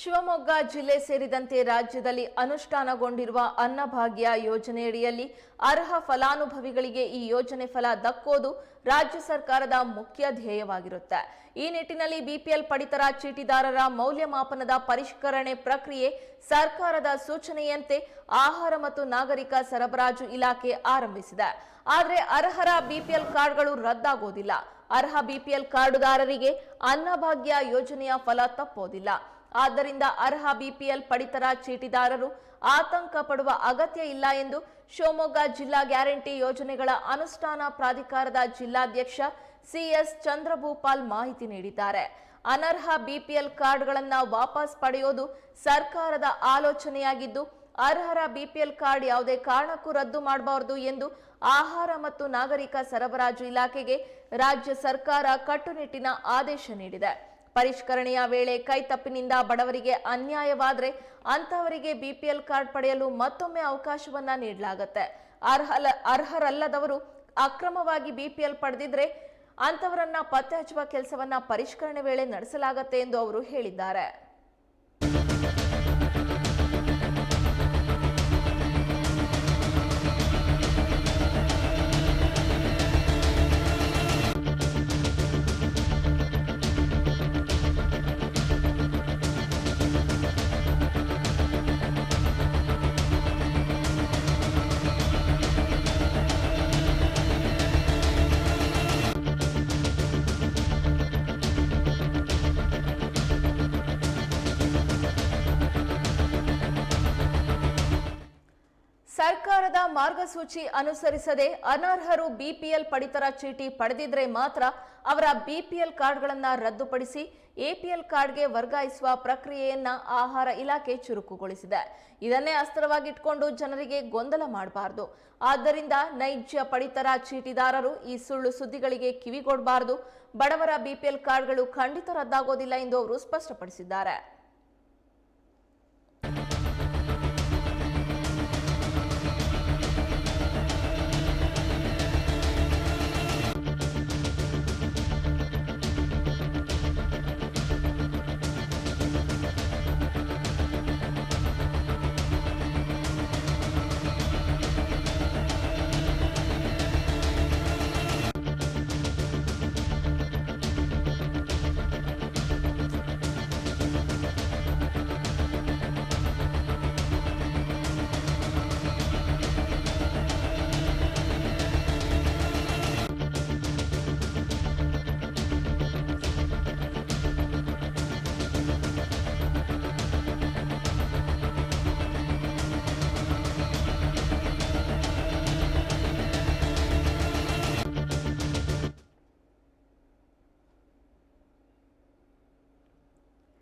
ಶಿವಮೊಗ್ಗ ಜಿಲ್ಲೆ ಸೇರಿದಂತೆ ರಾಜ್ಯದಲ್ಲಿ ಅನುಷ್ಠಾನಗೊಂಡಿರುವ ಅನ್ನಭಾಗ್ಯ ಯೋಜನೆಯಡಿಯಲ್ಲಿ ಅರ್ಹ ಫಲಾನುಭವಿಗಳಿಗೆ ಈ ಯೋಜನೆ ಫಲ ದಕ್ಕೋದು ರಾಜ್ಯ ಸರ್ಕಾರದ ಮುಖ್ಯ ಧ್ಯೇಯವಾಗಿರುತ್ತೆ. ಈ ನಿಟ್ಟಿನಲ್ಲಿ ಬಿಪಿಎಲ್ ಪಡಿತರ ಚೀಟಿದಾರರ ಮೌಲ್ಯಮಾಪನದ ಪರಿಷ್ಕರಣೆ ಪ್ರಕ್ರಿಯೆ ಸರ್ಕಾರದ ಸೂಚನೆಯಂತೆ ಆಹಾರ ಮತ್ತು ನಾಗರಿಕ ಸರಬರಾಜು ಇಲಾಖೆ ಆರಂಭಿಸಿದೆ. ಆದರೆ ಅರ್ಹರ ಬಿಪಿಎಲ್ ಕಾರ್ಡ್ಗಳು ರದ್ದಾಗೋದಿಲ್ಲ. ಅರ್ಹ ಬಿಪಿಎಲ್ ಕಾರ್ಡುದಾರರಿಗೆ ಅನ್ನಭಾಗ್ಯ ಯೋಜನೆಯ ಫಲ ತಪ್ಪೋದಿಲ್ಲ. ಆದ್ದರಿಂದ ಅರ್ಹ ಬಿಪಿಎಲ್ ಪಡಿತರ ಚೀಟಿದಾರರು ಆತಂಕ ಪಡುವ ಅಗತ್ಯ ಇಲ್ಲ ಎಂದು ಶಿವಮೊಗ್ಗ ಜಿಲ್ಲಾ ಗ್ಯಾರಂಟಿ ಯೋಜನೆಗಳ ಅನುಷ್ಠಾನ ಪ್ರಾಧಿಕಾರದ ಜಿಲ್ಲಾಧ್ಯಕ್ಷ ಸಿಎಸ್ ಚಂದ್ರಭೂಪಾಲ್ ಮಾಹಿತಿ ನೀಡಿದ್ದಾರೆ. ಅನರ್ಹ ಬಿಪಿಎಲ್ ಕಾರ್ಡ್ಗಳನ್ನು ವಾಪಸ್ ಪಡೆಯೋದು ಸರ್ಕಾರದ ಆಲೋಚನೆಯಾಗಿದ್ದು, ಅರ್ಹರ ಬಿಪಿಎಲ್ ಕಾರ್ಡ್ ಯಾವುದೇ ಕಾರಣಕ್ಕೂ ರದ್ದು ಮಾಡಬಾರದು ಎಂದು ಆಹಾರ ಮತ್ತು ನಾಗರಿಕ ಸರಬರಾಜು ಇಲಾಖೆಗೆ ರಾಜ್ಯ ಸರ್ಕಾರ ಕಟ್ಟುನಿಟ್ಟಿನ ಆದೇಶ ನೀಡಿದೆ. ಪರಿಷ್ಕರಣೆಯ ವೇಳೆ ಕೈತಪ್ಪಿನಿಂದ ಬಡವರಿಗೆ ಅನ್ಯಾಯವಾದರೆ ಅಂತವರಿಗೆ ಬಿಪಿಎಲ್ ಕಾರ್ಡ್ ಪಡೆಯಲು ಮತ್ತೊಮ್ಮೆ ಅವಕಾಶವನ್ನ ನೀಡಲಾಗುತ್ತೆ. ಅರ್ಹ ಅರ್ಹರಲ್ಲದವರು ಅಕ್ರಮವಾಗಿ ಬಿಪಿಎಲ್ ಪಡೆದಿದ್ರೆ ಅಂತವರನ್ನ ಪತ್ತೆ ಹಚ್ಚುವ ಕೆಲಸವನ್ನ ಪರಿಷ್ಕರಣೆ ವೇಳೆ ನಡೆಸಲಾಗುತ್ತೆ ಎಂದು ಅವರು ಹೇಳಿದ್ದಾರೆ. ಸರ್ಕಾರದ ಮಾರ್ಗಸೂಚಿ ಅನುಸರಿಸದೆ ಅನರ್ಹರು ಬಿಪಿಎಲ್ ಪಡಿತರ ಚೀಟಿ ಪಡೆದಿದ್ರೆ ಮಾತ್ರ ಅವರ ಬಿಪಿಎಲ್ ಕಾರ್ಡ್ಗಳನ್ನು ರದ್ದುಪಡಿಸಿ ಎಪಿಎಲ್ ಕಾರ್ಡ್ಗೆ ವರ್ಗಾಯಿಸುವ ಪ್ರಕ್ರಿಯೆಯನ್ನ ಆಹಾರ ಇಲಾಖೆ ಚುರುಕುಗೊಳಿಸಿದೆ. ಇದನ್ನೇ ಅಸ್ತ್ರವಾಗಿಟ್ಕೊಂಡು ಜನರಿಗೆ ಗೊಂದಲ ಮಾಡಬಾರದು. ಆದ್ದರಿಂದ ನೈಜ ಪಡಿತರ ಚೀಟಿದಾರರು ಈ ಸುಳ್ಳು ಸುದ್ದಿಗಳಿಗೆ ಕಿವಿಗೊಡಬಾರದು. ಬಡವರ ಬಿಪಿಎಲ್ ಕಾರ್ಡ್ಗಳು ಖಂಡಿತ ರದ್ದಾಗೋದಿಲ್ಲ ಎಂದು ಅವರು ಸ್ಪಷ್ಟಪಡಿಸಿದ್ದಾರೆ.